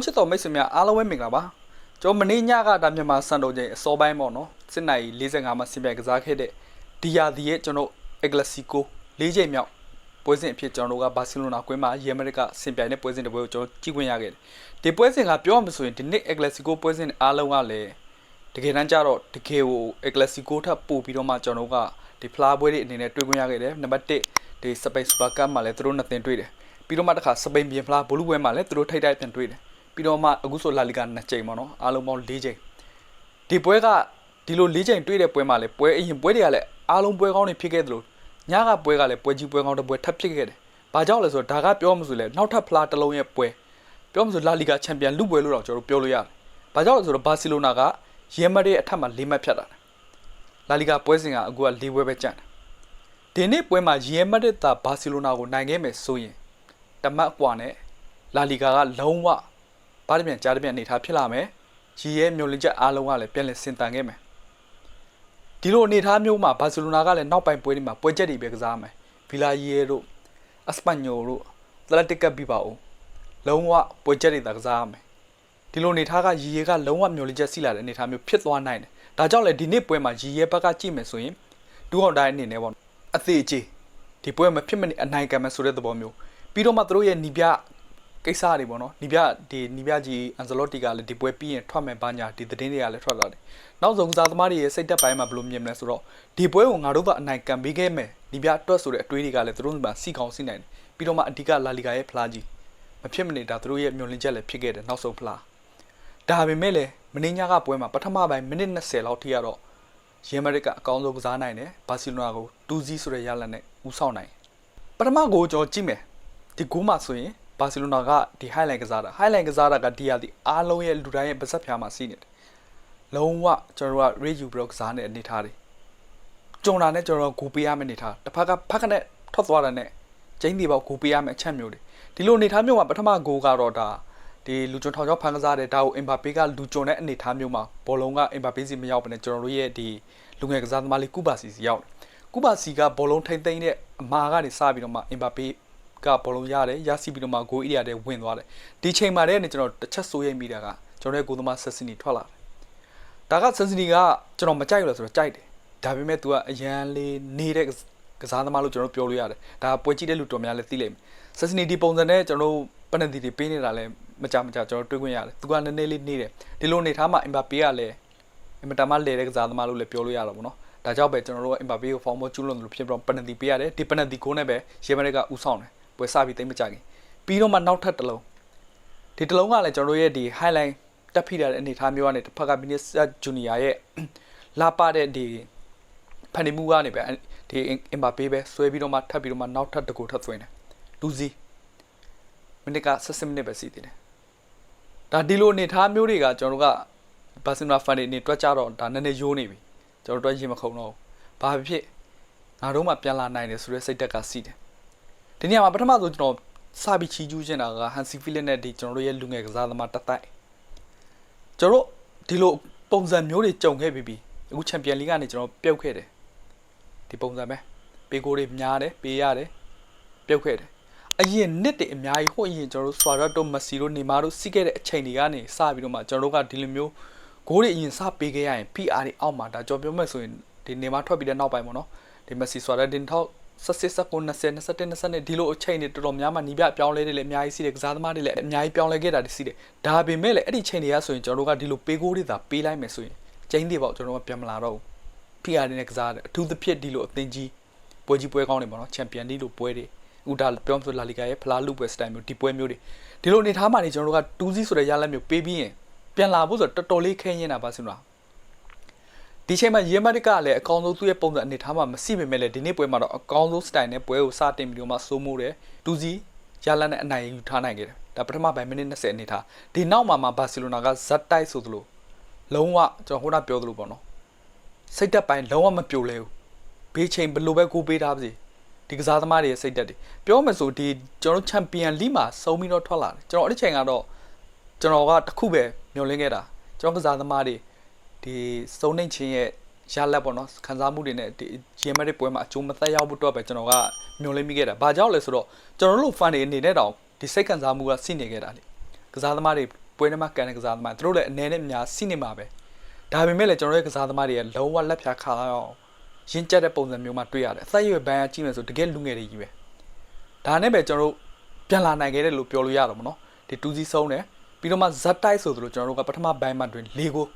ဘောလုံးချစ်တော်မိတ်ဆွေများအားလုံးပဲမင်္ဂလာပါကျွန်တော်မနေ့ညကဒါမြန်မာစံတော်ချိန်အစောပိုင်းပေါ့နော်စစ်နိုင်45မှာဆင်ပြိုင်ကစားခဲ့တဲ့ဒီယာဒီရဲ့ကျွန်တော်အက်ဂလက်စီကို၄ချိန်မြောက်ပွဲစဉ်အဖြစ်ကျွန်တော်တို့ကဘာစီလိုနာကွင်းမှာရီယယ်မက်ဒရစ်ကဆင်ပြိုင်တဲ့ပွဲစဉ်တစ်ပွဲကိုကျွန်တော်ကြည့်ခွင့်ရခဲ့တယ်ဒီပွဲစဉ်ကပြောရမှာဆိုရင်ဒီနေ့အက်ဂလက်စီကိုပွဲစဉ်အားလုံးကလည်းတကယ်တမ်းကျတော့တကယ်ကိုအက်ဂလက်စီကိုထပ်ပို့ပြီးတော့မှကျွန်တော်တို့ကဒီဖလားပွဲတွေအနေနဲ့တွေ့ခွင့်ရခဲ့တယ်နံပါတ်1ဒီစပိန်စူပါကပ်မှာလည်းသူတို့နှစ်သင်းတွေ့တယ်ပြီးတော့မှတစ်ခါစပိန်ပြင်ဖလားဘိုလူပွဲမှာလည်းသူတို့ထိတ်တိုက်ပြန်တွေ့တယ် ပြီးတော့မှအခုဆိုလာလီဂါ2ချိန်ပေါ့နော်အားလုံးပေါင်း4ချိန်ဒီပွဲကဒီလို4ချိန်တွေ့တဲ့ပွဲမှာလည်းပွဲအရင်ပွဲတွေကလည်းအားလုံးပွဲကောင်းတွေဖြစ်ခဲ့သလိုညကပွဲကလည်းပွဲကြီးပွဲကောင်းတစ်ပွဲထပ်ဖြစ်ခဲ့တယ်။ဘာကြောင့်လဲဆိုတော့ဒါကပြောမှဆိုလဲနောက်ထပ်ဖလားတစ်လုံးရဲ့ပွဲပြောမှဆိုလာလီဂါချန်ပီယံလုပွဲလို့တော့ကျွန်တော်တို့ပြောလို့ရတယ်။ဘာကြောင့်လဲဆိုတော့ဘာစီလိုနာကရီယယ်မက်ဒရစ်အထက်မှာ၄မှတ်ဖြတ်တာ။လာလီဂါပွဲစဉ်ကအခုက၄ပွဲပဲကျန်တယ်။ဒီနေ့ပွဲမှာရီယယ်မက်ဒရစ်သာဘာစီလိုနာကိုနိုင်ခဲ့မယ်ဆိုရင်တမတ်အကွာနဲ့လာလီဂါကလုံးဝ ဘာတပြန်ကြားတပြန်နေထားဖြစ်လာမယ်။ရီရဲ့မျိုးလင့်ချက်အားလုံးကလည်းပြန်လည်စင်တန်ခဲ့မယ်။ဒီလိုအနေထားမျိုးမှာဘာစီလိုနာကလည်းနောက်ပိုင်းပွဲတွေမှာပွဲချက်တွေပဲကစားမယ်။ဗီလာရီရဲ့တို့အစပညိုတို့သလက်တက်ကပ်ပြီးပါဦး။လုံးဝပွဲချက်တွေသာကစားရမယ်။ဒီလိုအနေထားကရီရဲကလုံးဝမျိုးလင့်ချက်စီလာတဲ့အနေထားမျိုးဖြစ်သွားနိုင်တယ်။ဒါကြောင့်လေဒီနေ့ပွဲမှာရီရဲဘက်ကကြည့်မယ်ဆိုရင်ဒူအောင်တိုင်းအနေနဲ့ပေါ့အသေးကြီးဒီပွဲမှာဖြစ်မနေအနိုင်ခံမယ်ဆိုတဲ့သဘောမျိုးပြီးတော့မှသူတို့ရဲ့နီးပြ ကိစ္စတွေပေါ့နော်နီးပြဒီနီးပြကြီးအန်ဇလော့တီကလည်းဒီပွဲပြီးရင်ထွက်မယ်ဘာညာဒီသတင်းတွေကလည်းထွက်လာတယ်နောက်ဆုံးကစားသမားတွေရဲ့စိတ်သက်ပိုင်းမှာဘယ်လိုမြင်မလဲဆိုတော့ဒီပွဲကိုငါတို့ကအနိုင်ကန်ပေးခဲ့မယ်နီးပြတွက်ဆိုတဲ့အတွေးတွေကလည်းသူတို့ကစီကောင်းစီနိုင်တယ်ပြီးတော့မှအဓိကလာလီဂါရဲ့ဖလားကြီးမဖြစ်မနေတာသူတို့ရဲ့မျှော်လင့်ချက်လည်းဖြစ်ခဲ့တယ်နောက်ဆုံးဖလားဒါပေမဲ့လည်းမင်းညကပွဲမှာပထမပိုင်းမိနစ်20လောက်ထိရတော့ရီမက်ကအကောင်းဆုံးကစားနိုင်တယ်ဘာစီလိုနာကို2-0ဆိုတဲ့ရလဒ်နဲ့ဦးဆောင်နိုင်ပထမကိုကျွန်တော်ကြည့်မယ်ဒီဂိုးမှာဆိုရင် ဘာစီလိုနာကဒီ highlight ကစားတာ highlight ကစားတာကဒီရသည်အားလုံးရဲ့လူတိုင်းရဲ့ပါစက်ဖြာမှာစီးနေတယ်လုံးဝကျွန်တော်တို့က review ပြီးတော့ကစားနေတဲ့အနေထားတွေကြုံတာနဲ့ကျွန်တော်တို့ဂိုးပေးရမယ့်အနေထားတစ်ဖက်ကဖက်ကနဲ့ထွက်သွားတာနဲ့ကျင်းဒီပေါက်ဂိုးပေးရမယ့်အချက်မျိုးတွေဒီလိုအနေထားမျိုးမှာပထမဂိုးကတော့ဒါဒီလူကျွန်ထောင်ချောက်ဖန်ကစားတဲ့ဒါကိုအင်ဘာပေကလူကျွန်တဲ့အနေထားမျိုးမှာဘောလုံးကအင်ဘာပေစီမရောက်ဘဲနဲ့ကျွန်တော်တို့ရဲ့ဒီလူငယ်ကစားသမားလေးကုဘာစီစီရောက်တယ်ကုဘာစီကဘောလုံးထိမ့်သိမ့်တဲ့အမာကနေစပြီးတော့မှအင်ဘာပေ ကဘောလုံးရတယ်ရစီပြီးတော့မှဂိုးအီရီယာတဲ့ဝင်သွားတယ်ဒီချိန်မှာလည်းကျွန်တော်တစ်ချက်စိုးရိမ်မိတာကကျွန်တော်ရဲ့ကိုသမားဆက်စနီထွက်လာတယ်ဒါကဆက်စနီကကျွန်တော်မကြိုက်လို့ဆိုတော့ကြိုက်တယ်ဒါပေမဲ့ तू ကအရန်လေးနေတဲ့ကစားသမားလို့ကျွန်တော်ပြောလို့ရတယ်ဒါပွဲကြည့်တဲ့လူတော်များလည်းသိလိမ့်မယ်ဆက်စနီဒီပုံစံနဲ့ကျွန်တော်ပနတီတွေပေးနေတာလည်းမကြမကြကျွန်တော်တွေးခွင့်ရတယ်သူကနည်းနည်းလေးနေတယ်ဒီလိုနေထားမှအင်ဘာပေကလည်းအင်မတန်မှလဲတဲ့ကစားသမားလို့လည်းပြောလို့ရတော့ဗောနော်ဒါကြောင့်ပဲကျွန်တော်တို့ကအင်ဘာပေကိုဖောင်းမကျူးလွန်လို့ဖြစ်ပြီးပနတီပေးရတယ်ဒီပနတီကိုနဲ့ပဲရေမရက်ကဥဆောင်တယ် ပွဲစပြီးတိတ်မကြခင်ပြီးတော့မှနောက်ထပ်တစ်လုံးဒီတစ်လုံးကလည်းကျွန်တော်တို့ရဲ့ဒီ highlight တက်ဖိတဲ့အနေထားမျိုးကနေတစ်ဖက်ကမီနစ်ဂျူနီယာရဲ့လာပတဲ့ဒီဖန်နီမူကနေပဲဒီအင်ဘာပေပဲဆွဲပြီးတော့မှထပ်ပြီးတော့မှနောက်ထပ်တစ်ကိုထပ်သွင်းတယ်ဒူစီမိနစ်က16မိနစ်ပဲစီးသေးတယ်ဒါဒီလိုအနေထားမျိုးတွေကကျွန်တော်တို့ကဘာစီနိုဖန်တွေနေတွက်ကြတော့ဒါနည်းနည်းယိုးနေပြီကျွန်တော်တွက်ရင်မခုံတော့ဘူးဘာဖြစ်ငါတို့မှပြန်လာနိုင်တယ်ဆိုတဲ့စိတ်တက်ကစီးတယ် ဒီနေရာမှာပထမဆုံးကျွန်တော်စပြီးချီးကျူးချင်တာကဟန်စီဖီလစ်နဲ့ဒီကျွန်တော်တို့ရဲ့လူငယ်ကစားသမားတတိုက်ကျွန်တော်တို့ဒီလိုပုံစံမျိုးတွေကြုံခဲ့ပြီးပြီအခုချန်ပီယံလိကနေကျွန်တော်ပြုတ်ခဲ့တယ်ဒီပုံစံပဲပေးကိုတွေများတယ်ပေးရတယ်ပြုတ်ခဲ့တယ်အရင်နှစ်တွေအများကြီးဟိုအရင်ကျွန်တော်တို့ဆွာရက်တိုမက်ဆီတို့နေမာတို့စီးခဲ့တဲ့အချိန်တွေကနေစပြီးတော့မှကျွန်တော်တို့ကဒီလိုမျိုးဂိုးတွေအရင်စပေးခဲ့ရရင် PR တွေအောက်မှာဒါကြော်ပြောမဲ့ဆိုရင်ဒီနေမာထွက်ပြီးတဲ့နောက်ပိုင်းပေါ့နော်ဒီမက်ဆီဆွာရက်တင်ထောက် ဆက်စစ်19 20 21 20ဒီလိုအချိန်တွေတော်တော်များများနီးပြပြောင်းလဲတွေလည်းအများကြီးရှိတယ်ကစားသမားတွေလည်းအများကြီးပြောင်းလဲခဲ့တာတွေရှိတယ်ဒါပေမဲ့လည်းအဲ့ဒီချိန်တွေကဆိုရင်ကျွန်တော်တို့ကဒီလိုပေးကိုးတွေသာပေးလိုက်မယ်ဆိုရင်ကျင်းတွေပေါ့ကျွန်တော်တို့ကပြန်မလာတော့ဘူး PR တွေနဲ့ကစားတယ်အထူးသဖြင့်ဒီလိုအသင်းကြီးပွဲကြီးပွဲကောင်းတွေပေါ့နော်ချန်ပီယံလိလိုပွဲတွေဥဒါပြောမှဆိုလာလီဂါရဲ့ဖလားလူပွဲစတိုင်မျိုးဒီပွဲမျိုးတွေဒီလိုအနေထားမှနေကျွန်တော်တို့က2-0ဆိုတဲ့ရလက်မျိုးပေးပြီးရင်ပြန်လာဖို့ဆိုတော့တော်တော်လေးခဲရင်တာပါစင်လား ဒီချိန်မှာရေမတ်ကလည်းအကောင်းဆုံးသူ့ရဲ့ပုံစံအနေထားမှာမရှိပေမဲ့လည်းဒီနေ့ပွဲမှာတော့အကောင်းဆုံးစတိုင်နဲ့ပွဲကိုစတင်ပြီးတော့မှစိုးမိုးတယ်တူစီရလန်နဲ့အနိုင်ယူထားနိုင်ခဲ့တယ်ဒါပထမပိုင်းမိနစ်20အနေထားဒီနောက်မှာမှဘာစီလိုနာကဇက်တိုက်ဆိုသလိုလုံးဝကျွန်တော်ဟိုကပြောသလိုပေါ့နော်စိတ်သက်ပိုင်းလုံးဝမပြိုလဲဘူးဘေးချိန်ဘလို့ပဲကိုပေးထားပါစေဒီကစားသမားတွေရဲ့စိတ်သက်တွေပြောမယ်ဆိုဒီကျွန်တော်ချန်ပီယံလိမှာစုံပြီးတော့ထွက်လာတယ်ကျွန်တော်အဲ့ဒီချိန်ကတော့ကျွန်တော်ကတခုပဲမျှော်လင့်ခဲ့တာကျွန်တော်ကစားသမားတွေ ဒီစုံနှိမ်ချင်းရဲ့ရလက်ပေါ့နော်ခံစားမှုတွေနဲ့ဒီ geometric ပွဲမှာအကျိုးမသက်ရောက်ဖို့အတွက်ပဲကျွန်တော်ကမျှော်လင့်မိခဲ့တာ။ဘာကြောင့်လဲဆိုတော့ကျွန်တော်တို့ fan တွေအနေနဲ့တောင်ဒီစိတ်ခံစားမှုကစိနေခဲ့တာလေ။ကစားသမားတွေပွဲထဲမှာကန်တဲ့ကစားသမားသူတို့လည်းအနေနဲ့များစီးနေမှာပဲဒါပေမဲ့လည်းကျွန်တော်ရဲ့ကစားသမားတွေကလုံးဝလက်ဖြာခါလာအောင်ရင်းကျက်တဲ့ပုံစံမျိုးမှတွေ့ရတယ်အသက်အရွယ်ဘန်းကကြည့်မယ်ဆိုတကယ်လူငယ်တွေကြီးပဲဒါနဲ့ပဲကျွန်တော်တို့ပြန်လာနိုင်ခဲ့တယ်လို့ပြောလို့ရတော့မနော်ဒီတူစီဆုံးတယ်ပြီးတော့မှဇက်တိုက်ဆိုသလိုကျွန်တော်တို့ကပထမဘန်းမှာတွင်၄ကို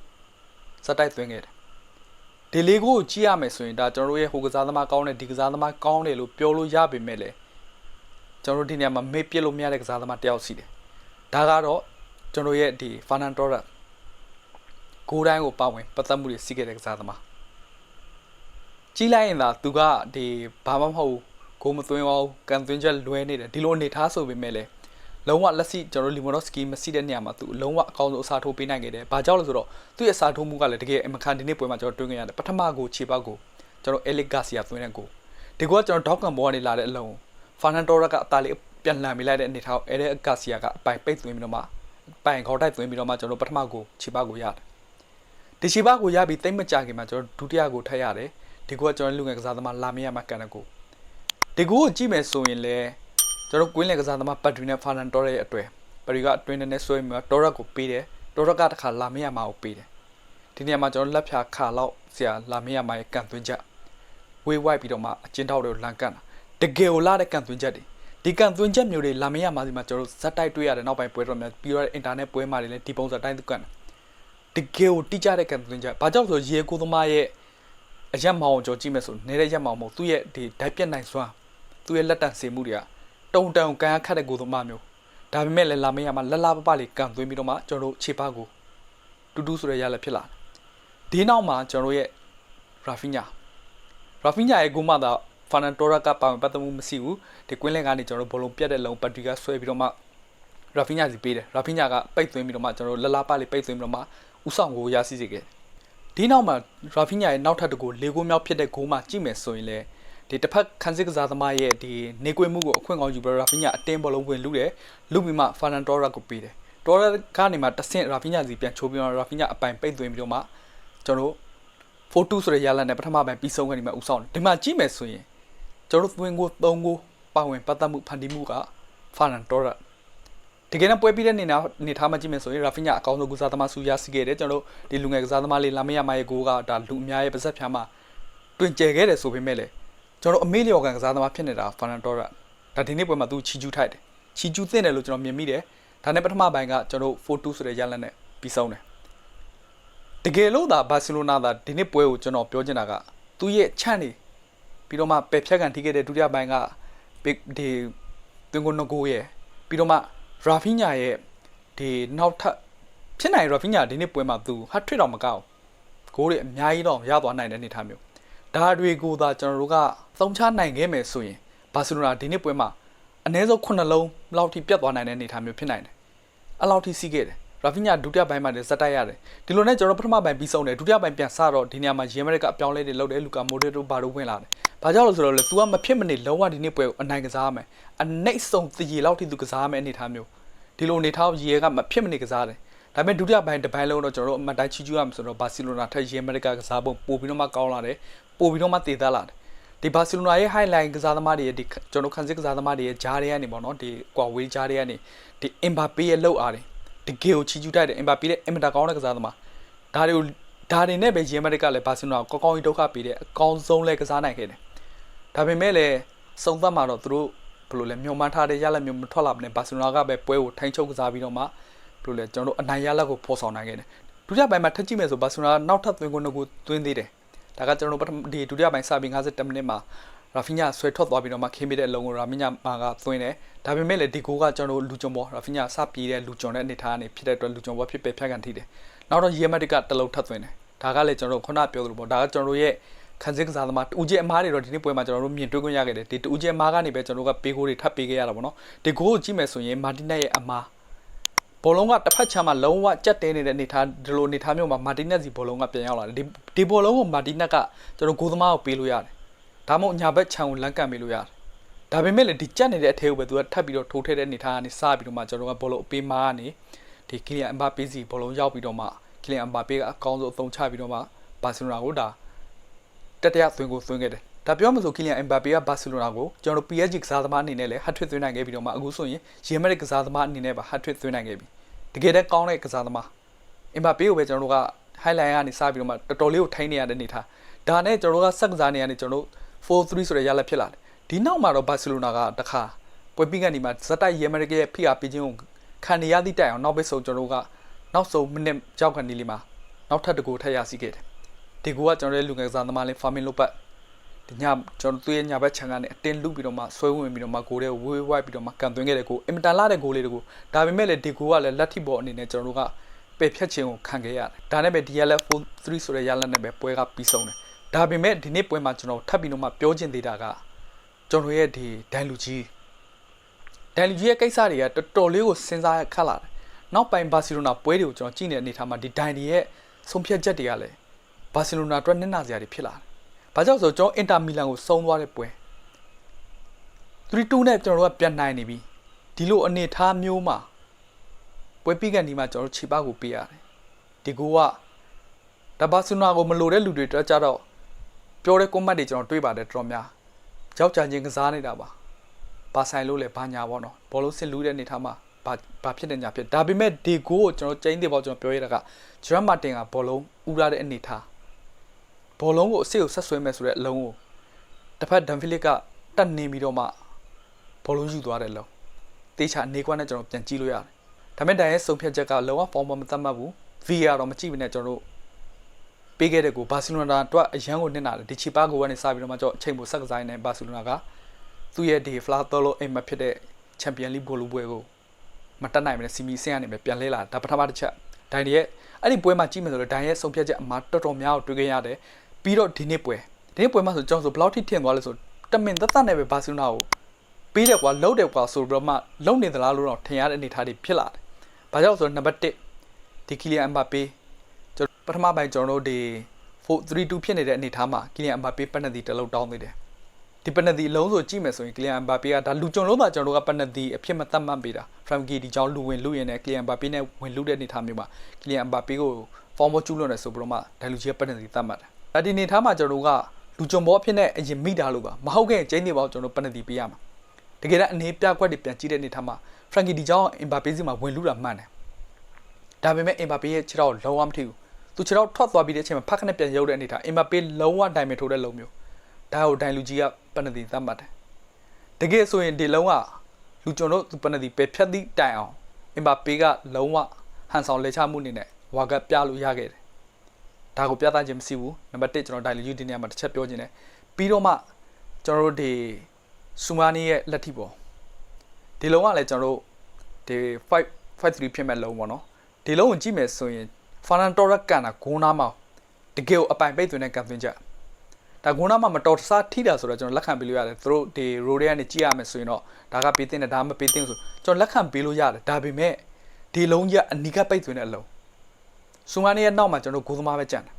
ဇက်တိုက်သွင်းခဲ့တယ်ဒီ၄ကိုကိုကြည့်ရမယ်ဆိုရင်ဒါကျွန်တော်တို့ရဲ့ဟိုကစားသမားကောင်းတယ်ဒီကစားသမားကောင်းတယ်လို့ပြောလို့ရပေမဲ့လည်းကျွန်တော်တို့ဒီနေရာမှာမေ့ပြစ်လို့မရတဲ့ကစားသမားတစ်ယောက်ရှိတယ်ဒါကတော့ကျွန်တော်ရဲ့ဒီဖာနန်တိုရာကိုတိုင်းကိုပါဝင်ပတ်သက်မှုတွေရှိခဲ့တဲ့ကစားသမားကြီးလိုက်ရင်သာသူကဒီဘာမှမဟုတ်ကိုမသွင်းအောင်ကန်သွင်းချက်လွဲနေတယ်ဒီလိုအနေထားဆိုပေမဲ့လည်း လုံးဝလက်ရှိကျွန်တော်လီမိုနိုစကီမရှိတဲ့နေရာမှာသူလုံးဝအကောင်းဆုံးအစားထိုးပေးနိုင်ခဲ့တယ်။ဘာကြောင့်လဲဆိုတော့သူ့ရဲ့အစားထိုးမှုကလည်းတကယ်အမခံဒီနေ့ပွဲမှာကျွန်တော်တွင်းခဲ့ရတယ်။ပထမကိုခြေပေါက်ကိုကျွန်တော်အလစ်ဂါစီယာသွင်းတဲ့ကိုဒီကောကျွန်တော်ဒေါက်ကန်ဘောကနေလာတဲ့အလုံးဖာနန်တိုရာကအသားလေးပြန်လှန်မိလိုက်တဲ့အနေထားအဲ့ဒီဂါစီယာကအပိုင်ပိတ်သွင်းပြီးတော့မှပိုင်ခေါက်တိုက်သွင်းပြီးတော့မှကျွန်တော်ပထမကိုခြေပေါက်ကိုရတယ်။ဒီခြေပေါက်ကိုရပြီးတိတ်မကြခင်မှာကျွန်တော်ဒုတိယကိုထပ်ရတယ်။ဒီကောကျွန်တော်လူငယ်ကစားသမားလာမရမှာကန်တဲ့ကိုဒီကိုကိုကြည့်မယ်ဆိုရင်လည်း ကျွန်တော်ကွင်းလယ်ကစားသမားပတ်ထရီနဲ့ဖာနန်တိုရာရဲ့အတွေ့ပရီကအတွင်းနဲ့ဆွဲပြီးတော့တိုရက်ကိုပေးတယ်တိုရက်ကတခါလာမရမှာကိုပေးတယ်ဒီနေရာမှာကျွန်တော်လက်ဖြာခါလောက်ဆရာလာမရမှာရဲ့ကန်သွင်းချက်ဝေးဝိုက်ပြီးတော့မှအချင်းထောက်တွေကိုလန်ကန်တာတကယ်ကိုလာတဲ့ကန်သွင်းချက်တွေဒီကန်သွင်းချက်မျိုးတွေလာမရမှာစီမှာကျွန်တော်ဇက်တိုက်တွေ့ရတယ်နောက်ပိုင်းပွဲတော်များပြီးတော့အင်တာနက်ပွဲမှာတွေလည်းဒီပုံစံတိုင်းသူကန်တကယ်ကိုတိကျတဲ့ကန်သွင်းချက်ဘာကြောင့်ဆိုရေကိုသမားရဲ့အရက်မောင်ကြောကြည့်မယ်ဆိုနေတဲ့ရက်မောင်မဟုတ်သူ့ရဲ့ဒီဓာတ်ပြက်နိုင်စွမ်းသူ့ရဲ့လက်တန်စေမှုတွေက တုံတုံကန်ခတ်တဲ့ကိုသမားမျိုးဒါပေမဲ့လည်းလာမရမှာလလပပလေးကန်သွင်းပြီးတော့မှကျွန်တော်တို့ခြေပါကိုတူတူဆိုတဲ့ရလက်ဖြစ်လာဒီနောက်မှာကျွန်တော်တို့ရဲ့ရာဖီညာရာဖီညာရဲ့ဂိုးမှသာဖာနန်တိုရာကပါဝင်ပတ်သက်မှုမရှိဘူးဒီကွင်းလင်ကနေကျွန်တော်တို့ဘောလုံးပြတ်တဲ့လုံပတ်တီကဆွဲပြီးတော့မှရာဖီညာစီပေးတယ်ရာဖီညာကပိတ်သွင်းပြီးတော့မှကျွန်တော်တို့လလပလေးပိတ်သွင်းပြီးတော့မှဥဆောင်ကိုရရှိစေခဲ့ဒီနောက်မှာရာဖီညာရဲ့နောက်ထပ်တကူ၄ဂိုးမြောက်ဖြစ်တဲ့ဂိုးမှကြည့်မယ်ဆိုရင်လည်း ဒီတစ်ဖက်ခန်းစစ်ကစားသမားရဲ့ဒီနေကွေးမှုကိုအခွင့်ကောင်းယူပြီးရာဖီညာအတင်းဘောလုံးဝင်လူတယ်လူပြီးမှဖာနန်တိုရာကိုပေးတယ်တိုရာကနေမှတဆင့်ရာဖီညာစီပြန်ချိုးပြီးတော့ရာဖီညာအပိုင်ပိတ်သွင်းပြီးတော့မှကျွန်တော်တို့4-2ဆိုတဲ့ရလဒ်နဲ့ပထမပိုင်းပြီးဆုံးခဲ့ဒီမှာဦးဆောင်တယ်ဒီမှာကြည့်မယ်ဆိုရင်ကျွန်တော်တို့သွင်းကို3ကိုပါဝင်ပတ်သက်မှုဖန်တီးမှုကဖာနန်တိုရာဒီကနေ့ပွဲပြီးတဲ့နေနာနေထားမှကြည့်မယ်ဆိုရင်ရာဖီညာအကောင်းဆုံးကစားသမားဆူရစီခဲ့တယ်ကျွန်တော်တို့ဒီလူငယ်ကစားသမားလေးလာမရမရဲ့ဂိုးကဒါလူအများရဲ့ပါဇက်ဖြားမှာတွင်ကျဲခဲ့တယ်ဆိုပေမဲ့လည်း ကျွန်တော်အမေလျော်ကန်ကစားသမားဖြစ်နေတာဖာနန်တိုရာဒါဒီနေ့ပွဲမှာသူချီကျူးထိုက်တယ်ချီကျူးသင့်တယ်လို့ကျွန်တော်မြင်မိတယ်ဒါနဲ့ပထမပိုင်းကကျွန်တော်4-2ဆိုတဲ့ရလဒ်နဲ့ပြီးဆုံးတယ်တကယ်လို့သာဘာစီလိုနာသာဒီနေ့ပွဲကိုကျွန်တော်ပြောချင်တာကသူ့ရဲ့ချန့်နေပြီးတော့မှပယ်ဖြတ်ကန်ထိခဲ့တဲ့ဒုတိယပိုင်းကဒီတွင်ကိုနဂိုရဲ့ပြီးတော့မှရာဖီညာရဲ့ဒီနောက်ထပ်ဖြစ်နိုင်ရာဖီညာဒီနေ့ပွဲမှာသူဟတ်ထရစ်တော့မကောက်ဂိုးတွေအများကြီးတော့ရသွားနိုင်တဲ့အနေအထားမျိုး ဒါတွေကိုသာကျွန်တော်တို့ကသုံးချနိုင်ခဲ့မယ်ဆိုရင်ဘာစီလိုနာဒီနေ့ပွဲမှာအနည်းဆုံး9လုံးလောက်ထိပြတ်သွားနိုင်တဲ့အနေအထားမျိုးဖြစ်နိုင်တယ်။အဲ့လောက်ထိစီးခဲ့တယ်။ရာဖီညာဒုတိယပိုင်းမှာလည်းဇက်တိုက်ရတယ်။ဒီလိုနဲ့ကျွန်တော်ပထမပိုင်းပြီးဆုံးတယ်ဒုတိယပိုင်းပြန်စတော့ဒီနေရာမှာရီမက်ကအပြောင်းလဲတွေလုပ်တယ်လူကာမိုဒရီတို့ဘာတို့ဝင်လာတယ်။ဘာကြောင့်လဲဆိုတော့လေ तू ကမဖြစ်မနေလုံးဝဒီနေ့ပွဲကိုအနိုင်ကစားရမယ်။အနှိမ့်ဆုံးတည်လောက်ထိ तू ကစားရမယ်အနေအထားမျိုး။ဒီလိုအနေထားရီကမဖြစ်မနေကစားတယ်။ဒါပေမဲ့ဒုတိယပိုင်းတစ်ပိုင်းလုံးတော့ကျွန်တော်တို့အမှတ်တိုင်းချီကျူးရမှာဆိုတော့ဘာစီလိုနာထက်ရီမက်ကကစားပုံပို့ပြီးတော့မှကောင်းလာတယ်။ ပို့ပြီးတော့မှတည်သားလာတယ်။ဒီဘာစီလိုနာရဲ့ highlight ကစားသမားတွေရဲ့ဒီကျွန်တော်ခန်းစစ်ကစားသမားတွေရဲ့ဂျားတွေကနေပေါ့နော်ဒီကွာဝေးဂျားတွေကနေဒီအင်ဘာပေရဲ့လောက်အားတယ်တကယ်ကိုချီကျူးတိုက်တယ်အင်ဘာပေရဲ့အင်မတာကောင်းတဲ့ကစားသမားဒါတွေကိုဒါတွေနဲ့ပဲရီမက်ကလည်းဘာစီလိုနာကောကောင်းကြီးဒုက္ခပေးတယ်အကောင်းဆုံးလဲကစားနိုင်ခဲ့တယ်ဒါပေမဲ့လည်းစုံသက်မှာတော့သူတို့ဘယ်လိုလဲမျှော်မှန်းထားတဲ့ရလက်မျိုးမထွက်လာမနဲ့ဘာစီလိုနာကပဲပွဲကိုထိုင်းချုပ်ကစားပြီးတော့မှဘယ်လိုလဲကျွန်တော်တို့အနိုင်ရလက်ကိုဖော်ဆောင်နိုင်ခဲ့တယ်ဒုတိယပိုင်းမှာထပ်ကြည့်မယ်ဆိုဘာစီလိုနာနောက်ထပ်သွင်းကိုနှုတ်ကိုသွင်းသေးတယ် ဒါကကျွန်တော်တို့ပထမဒီဒုတိယပိုင်းစပြီး50မိနစ်မှာရာဖီညာဆွဲထွက်သွားပြီးတော့မှခင်းမိတဲ့အလုံးကိုရာဖီညာမာကသွင်းတယ်ဒါပေမဲ့လည်းဒီကိုကကျွန်တော်တို့လူကြုံပေါ်ရာဖီညာစပြေးတဲ့လူကြုံတဲ့အနေထားကနေဖြစ်တဲ့အတွက်လူကြုံပေါ်ဖြစ်ပဲဖြတ်ကန်ထိတယ်နောက်တော့ရီယမက်တစ်ကတလုံးထပ်သွင်းတယ်ဒါကလည်းကျွန်တော်တို့ခုနပြောသလိုပေါ့ဒါကကျွန်တော်တို့ရဲ့ခန်းစစ်ကစားသမားတူကြီးအမားတွေတော့ဒီနေ့ပွဲမှာကျွန်တော်တို့မြင်တွေ့ခွင့်ရခဲ့တယ်ဒီတူကြီးအမားကနေပဲကျွန်တော်တို့ကပေးကိုတွေထပ်ပေးခဲ့ရတာပေါ့နော်ဒီကိုကိုကြည့်မယ်ဆိုရင်မာတင်နက်ရဲ့အမား ဘောလုံးကတစ်ဖက်ချမ်းမှာလုံးဝကြက်တဲနေတဲ့အနေထားဒီလိုအနေထားမျိုးမှာမာတင်နက်စီဘောလုံးကပြန်ရောက်လာတယ်ဒီဒီဘောလုံးကိုမာတင်နက်ကကျွန်တော်ဂိုးသမားကိုပေးလို့ရတယ်ဒါမှမဟုတ်ညာဘက်ခြံကိုလမ်းကန်ပေးလို့ရတယ်ဒါပေမဲ့လည်းဒီကြက်နေတဲ့အထဲကိုပဲသူကထပ်ပြီးတော့ထိုးထည့်တဲ့အနေထားကနေစပြီးတော့မှကျွန်တော်ကဘောလုံးအပေးမားကနေဒီကီလီယန်အမ်ဘာပေးစီဘောလုံးရောက်ပြီးတော့မှကီလီယန်အမ်ဘာပေးကအကောင်းဆုံးအသုံးချပြီးတော့မှဘာစီလိုနာကိုဒါတတရသွင်းကိုသွင်းခဲ့တယ် ဒါပြောမှဆိုကီလီယန်အမ်ဘာပေကဘာစီလိုနာကိုကျွန်တော်တို့ PSG ကစားသမားအနေနဲ့လည်းဟတ်ထရစ်သွင်းနိုင်ခဲ့ပြီးတော့မှအခုဆိုရင်ရီမက်ကစားသမားအနေနဲ့ပါဟတ်ထရစ်သွင်းနိုင်ခဲ့ပြီတကယ်တည်းကောင်းတဲ့ကစားသမားအင်ဘာပေကိုပဲကျွန်တော်တို့က highlight ကနေစပြီးတော့မှတော်တော်လေးကိုထိုင်းနေရတဲ့အနေထားဒါနဲ့ကျွန်တော်တို့ကစက်ကစားနေရနေကျွန်တော်တို့4-3ဆိုတဲ့ရလဒ်ဖြစ်လာတယ်ဒီနောက်မှာတော့ဘာစီလိုနာကတခါပွဲပြီးကနေမှဇက်တိုက်ရဲမရကရဲ့ဖိအားပေးခြင်းကိုခံနေရသည့်တိုင်အောင်နောက်ပိတ်ဆုံးကျွန်တော်တို့ကနောက်ဆုံးမိနစ်ကြောက်ခဏလေးမှာနောက်ထပ်တစ်ကူထပ်ရစီခဲ့တယ်ဒီကူကကျွန်တော်တို့လူငယ်ကစားသမားလေးဖာမင်လိုပတ် ဒီညကျွန်တော်တို့ရဲ့ညာဘက်ခြံကနေအတင်းလုပြီးတော့မှဆွဲဝင်ပြီးတော့မှဂိုးတဲ့ဝေးဝိုက်ပြီးတော့မှကန်သွင်းခဲ့တဲ့ကိုအင်မတန်လာတဲ့ဂိုးလေးတကူဒါပေမဲ့လည်းဒီကူကလည်းလက်ထိပေါ်အနေနဲ့ကျွန်တော်တို့ကပယ်ဖြတ်ခြင်းကိုခံခဲ့ရတယ်ဒါနဲ့ပဲ DLF 4-3ဆိုတဲ့ရလဒ်နဲ့ပဲပွဲကပြီးဆုံးတယ်ဒါပေမဲ့ဒီနေ့ပွဲမှာကျွန်တော်ထပ်ပြီးတော့မှပြောချင်သေးတာကကျွန်တော်ရဲ့ဒီဒိုင်လူကြီးဒိုင်လူကြီးရဲ့ကိစ္စတွေကတော်တော်လေးကိုစဉ်းစားခက်လာတယ်နောက်ပိုင်းဘာစီလိုနာပွဲတွေကိုကျွန်တော်ကြည့်နေတဲ့အနေထားမှာဒီဒိုင်ဒီရဲ့ဆုံးဖြတ်ချက်တွေကလည်းဘာစီလိုနာအတွက်နစ်နာစရာတွေဖြစ်လာတယ်။ ဘာကြောင့်ဆိုတော့ကျွန်တော်အင်တာမီလန်ကိုစုံသွားတဲ့ပွဲ3-2နဲ့ကျွန်တော်တို့ကပြန်နိုင်နေပြီ။ဒီလိုအနေထားမျိုးမှာပွဲပြီးကန်ဒီမှာကျွန်တော်တို့ခြေပကိုပေးရတယ်။ဒီကူကဒါဘာစီလိုနာကိုမလိုတဲ့လူတွေတက်ကြတော့ပြောတဲ့ကွန်မတ်တွေကျွန်တော်တွေးပါတယ်တော်တော်များ။ကြောက်ကြခြင်းကစားနေတာပါ။ဘာဆိုင်လို့လဲဘာညာပေါ့နော်။ဘောလုံးဆင်လူးတဲ့အနေထားမှာဘာဘာဖြစ်တဲ့ညာဖြစ်ဒါပေမဲ့ဒီကိုကိုကျွန်တော်ကျင်းတယ်ပေါ့ကျွန်တော်ပြောရတာကဂျရမ်မာတင်ကဘောလုံးဥရတဲ့အနေထား ဘောလုံးကိုအစ်စ်ကိုဆက်ဆွဲမယ်ဆိုတဲ့အလုံးကိုတစ်ဖက်ဒန်ဖီလစ်ကတတ်နေပြီးတော့မှဘောလုံးယူသွားတယ်လုံးတေချာအနေကွက်နဲ့ကျွန်တော်ပြန်ကြည့်လို့ရတယ်ဒါပေမဲ့ဒန်ရဲ့စုံဖြတ်ချက်ကလုံးဝဖော်မမသတ်မှတ်ဘူး VR တော့မကြည့်ဘဲနဲ့ကျွန်တော်တို့ပေးခဲ့တဲ့ကိုဘာစီလိုနာအတွက်အရန်ကိုနစ်နာတယ်ဒီချီပါကိုကနေစပြီးတော့မှကျွန်တော်အချိန်ပိုဆက်ကစားနေဘာစီလိုနာကသူ့ရဲ့ဒီဖလာတော်လိုအိမ်မဖြစ်တဲ့ချန်ပီယံလိဘောလုံးပွဲကိုမတက်နိုင်မနဲ့စီမီဆင်းကနေပဲပြန်လဲလာဒါပထမတစ်ချက်ဒိုင်ရဲ့အဲ့ဒီပွဲမှာကြည့်မယ်ဆိုတော့ဒိုင်ရဲ့ဆုံးဖြတ်ချက်အမှားတော်တော်များကိုတွေ့ခဲ့ရတယ် ပြီးတော့ဒီနေ့ပွဲဒီနေ့ပွဲမှာဆိုကျွန်တော်ဆိုဘယ်လောက်ထိထင်သွားလဲဆိုတမင်သက်သက်နဲ့ပဲဘာစီလိုနာကိုပြီးတယ်ကွာလှုပ်တယ်ကွာဆိုပြီးတော့မှလှုပ်နေသလားလို့တော့ထင်ရတဲ့အနေအထားတွေဖြစ်လာတယ်။ဘာကြောင့်ဆိုတော့နံပါတ်1ဒီကီလီယန်အမ်ဘာပေကျွန်တော်ပထမပိုင်းကျွန်တော်တို့ဒီ4-3-2ဖြစ်နေတဲ့အနေအထားမှာကီလီယန်အမ်ဘာပေပနတီတစ်လုံးတောင်းနေတယ်ဒီပနတီအလုံးဆိုကြည့်မယ်ဆိုရင်ကလီယန်ဘာပေကဒါလူကြုံလုံးမှာကျွန်တော်တို့ကပနတီအဖြစ်မသတ်မှတ်ပေးတာဖရမ်ကီဒီကြောင့်လူဝင်လူရင်နဲ့ကလီယန်ဘာပေနဲ့ဝင်လူတဲ့အနေထားမျိုးမှာကလီယန်ဘာပေကိုဖော်မကျူးလွန်တယ်ဆိုပြီးတော့မှဒိုင်လူကြီးကပနတီသတ်မှတ်တယ် ဒါဒီအနေထားမှာကျွန်တော်တို့ကလူကြုံဘောအဖြစ်နဲ့အရင်မိတာလို့ပါမဟုတ်ခဲ့ကျင်းနေပါကျွန်တော်တို့ပနတီပေးရမှာတကယ်တော့အနေပြကွက်တွေပြန်ကြည့်တဲ့အနေထားမှာဖရန်ကီဒီကြောင့်အင်ဘာပေစီမှာဝင်လူတာမှန်တယ်ဒါပေမဲ့အင်ဘာပေရဲ့ခြေထောက်လုံးဝမထိဘူးသူခြေထောက်ထွက်သွားပြီးတဲ့အချိန်မှာဖက်ခနဲ့ပြန်ရုပ်တဲ့အနေထားအင်ဘာပေလုံးဝဒိုင်မထိုးတဲ့လုံမျိုးဒါကိုဒိုင်လူကြီးကပနတိသတ်မှတ်တယ်တကယ်ဆိုရင်ဒီလုံးကလူကျွန်တော်တို့ပနတိပဲဖြတ်သည့်တိုင်အောင်အင်ဘာပေကလုံးဝဟန်ဆောင်လက်ချမှုအနေနဲ့ဝါကပြလို့ရခဲ့တယ် ဒါကိုပြသခြင်းမရှိဘူးနံပါတ်1ကျွန်တော်ဒိုင်လူကြီးဒီနေရာမှာတစ်ချက်ပြောခြင်းတယ်ပြီးတော့မှကျွန်တော်တို့ဒီဆူမာနီရဲ့လက်ထိပေါ်ဒီလုံးကလည်းကျွန်တော်တို့ဒီ5 5-3ဖြစ်မဲ့လုံးပေါ့နော်ဒီလုံးကိုကြည့်မယ်ဆိုရင်ဖာနန်တော်ရက်ကန်တာဂိုးနားမှာတကယ်ကိုအပိုင်ပိတ်သွင်းတဲ့ကန်သွင်းချက်ဒါဂုဏမှာမတော်တဆထိတာဆိုတော့ကျွန်တော်လက်ခံပေးလို့ရတယ်သူတို့ဒီရိုတွေကနေကြည့်ရမယ်ဆိုရင်တော့ဒါကပေးတင်တယ်ဒါမပေးတင်ဆိုကျွန်တော်လက်ခံပေးလို့ရတယ်ဒါပေမဲ့ဒီလုံးကြီးအနီးကပိတ်သွင်းတဲ့အလုံး ဆူမနီရဲ့နောက်မှာကျွန်တော်ဂိုးသမားပဲကြံတယ်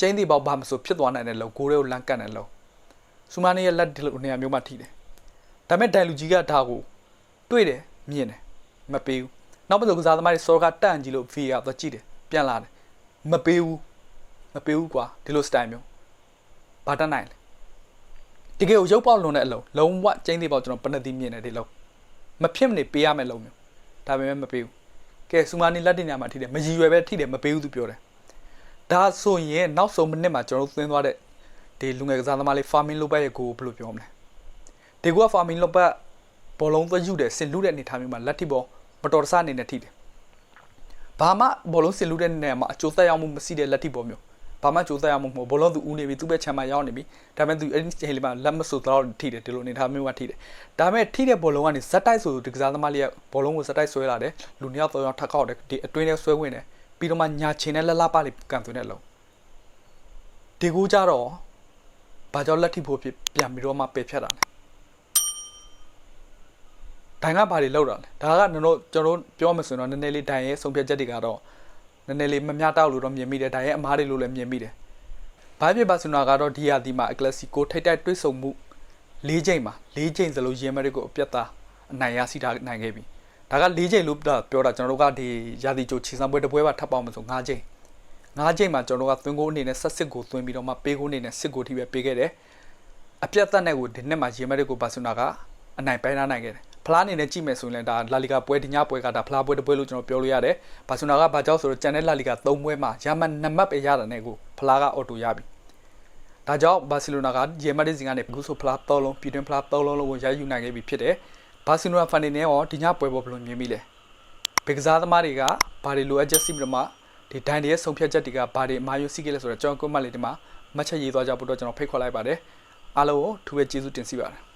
ကျင်းတီပေါက်ဘာမဆိုဖြစ်သွားနိုင်တဲ့လုံးဂိုးတွေကိုလမ်းကတ်တဲ့လုံးဆူမနီရဲ့လက်ဒီလိုနေရာမျိုးမှာထိတယ်ဒါပေမဲ့ဒိုင်လူကြီးကဒါကိုတွေ့တယ်မြင်တယ်မပေးဘူးနောက်ပတ်ကစားသမားတွေစောကတန့်ကြည့်လို့ VR တော့ကြည့်တယ်ပြန်လာတယ်မပေးဘူးမပေးဘူးကွာဒီလို style မျိုးဘာတတ်နိုင်လဲတကယ်ကိုရုပ်ပေါက်လွန်တဲ့အလုံးလုံးဝကျင်းသေးပေါက်ကျွန်တော်ပနတိမြင်တယ်ဒီလုံးမဖြစ်မနေပေးရမယ့်လုံးမျိုးဒါပေမဲ့မပေးဘူး ကဲစူမာနီလက်တင်ညာမှာထိတယ်မရည်ရွယ်ပဲထိတယ်မပေးဘူးသူပြောတယ်ဒါဆိုရင်နောက်ဆုံးမိနစ်မှာကျွန်တော်တို့သင်းသွားတဲ့ဒီလူငယ်ကစားသမားလေးဖာမင်လိုဘတ်ရဲ့ကိုဘယ်လိုပြောမလဲဒီကူကဖာမင်လိုဘတ်ဘောလုံးသွယူတယ်ဆင်လူတဲ့အနေထားမျိုးမှာလက်ထိပေါ်မတော်တဆအနေနဲ့ထိတယ်ဘာမှဘောလုံးဆင်လူတဲ့နေရာမှာအကျိုးသက်ရောက်မှုမရှိတဲ့လက်ထိပေါ်မျိုး ဘာမှကြိုးစားရမှုမဟုတ်ဘောလုံးသူဦးနေပြီသူ့ဘက်ခြံမှာရောက်နေပြီဒါပေမဲ့သူအဲ့ဒီချိန်လေးမှာလက်မဆူတော့ထိတယ်ဒီလိုအနေထားမျိုးကထိတယ်ဒါပေမဲ့ထိတဲ့ဘောလုံးကနေဇက်တိုက်ဆိုဒီကစားသမားလေးကဘောလုံးကိုဇက်တိုက်ဆွဲလာတယ်လူနှစ်ယောက်သုံးယောက်ထပ်ခောက်တယ်ဒီအတွင်းထဲဆွဲဝင်တယ်ပြီးတော့မှညာချင်တဲ့လက်လပလေးကန်သွင်းတဲ့လုံးဒီကူကြတော့ဘာကြောင့်လက်ထိဖို့ဖြစ်ပြန်ပြီးတော့မှပယ်ဖြတ်တာလဲဒိုင်ကဘာတွေလောက်တာလဲဒါကကျွန်တော်ကျွန်တော်ပြောမှဆိုရင်တော့နည်းနည်းလေးဒိုင်ရဲ့ဆုံးဖြတ်ချက်တွေကတော့ နည်းနည်းလေးမမျှတောက်လို့တော့မြင်မိတယ်ဒါရဲ့အမားတွေလို့လည်းမြင်မိတယ်ဘာဖြစ်ပါစနာကတော့ဒီယာဒီမှာအကလစီကိုထိတ်တိုက်တွိတ်ဆုံမှု၄ချိန်မှာ၄ချိန်စလုံးရီမက်ကိုအပြတ်သားအနိုင်ရရှိတာနိုင်ခဲ့ပြီဒါက၄ချိန်လို့ပြောတာကျွန်တော်တို့ကဒီယာဒီချိုခြေစံပွဲတစ်ပွဲပါထပ်ပေါင်းမဆို၅ချိန်၅ချိန်မှာကျွန်တော်တို့ကသွင်းကိုအနေနဲ့ဆက်စစ်ကိုသွင်းပြီးတော့မှပေးကိုအနေနဲ့စစ်ကိုထိပဲပေးခဲ့တယ်အပြတ်သက်နဲ့ကိုဒီနှစ်မှာရီမက်ကိုဘာစနာကအနိုင်ပိုင်းနိုင်ခဲ့တယ် ဖလားအနေနဲ့ကြည့်မယ်ဆိုရင်လည်းဒါလာလီဂါပွဲဒီညပွဲကဒါဖလားပွဲတစ်ပွဲလို့ကျွန်တော်ပြောလို့ရတယ်ဘာစီလိုနာကဘာကြောက်ဆိုတော့ကျန်တဲ့လာလီဂါ၃ပွဲမှာရမန်2မှတ်ပဲရတာနဲ့ကိုဖလားကအော်တိုရပြီဒါကြောင့်ဘာစီလိုနာကရေမတ်ဒစ်စင်ကနေအခုဆိုဖလား၃လုံးပြည်တွင်းဖလား၃လုံးလုံးကိုရယူနိုင်ခဲ့ပြီဖြစ်တယ်ဘာစီလိုနာဖန်နေနဲ့ရောဒီညပွဲပေါ်ဘယ်လိုမြင်မိလဲဘေကစားသမားတွေကဘာတွေလိုအပ်ချက်စီပြီးတော့မှဒီဒိုင်တွေရဲ့ဆုံးဖြတ်ချက်တွေကဘာတွေအမှားယွင်းစီးခဲ့လဲဆိုတော့ကျွန်တော်ကွန်မန့်လေးဒီမှာမှတ်ချက်ရေးသွားကြဖို့တော့ကျွန်တော်ဖိတ်ခေါ်လိုက်ပါတယ်အားလုံးကိုထူးပဲကျေးဇူးတင်စီပါတယ်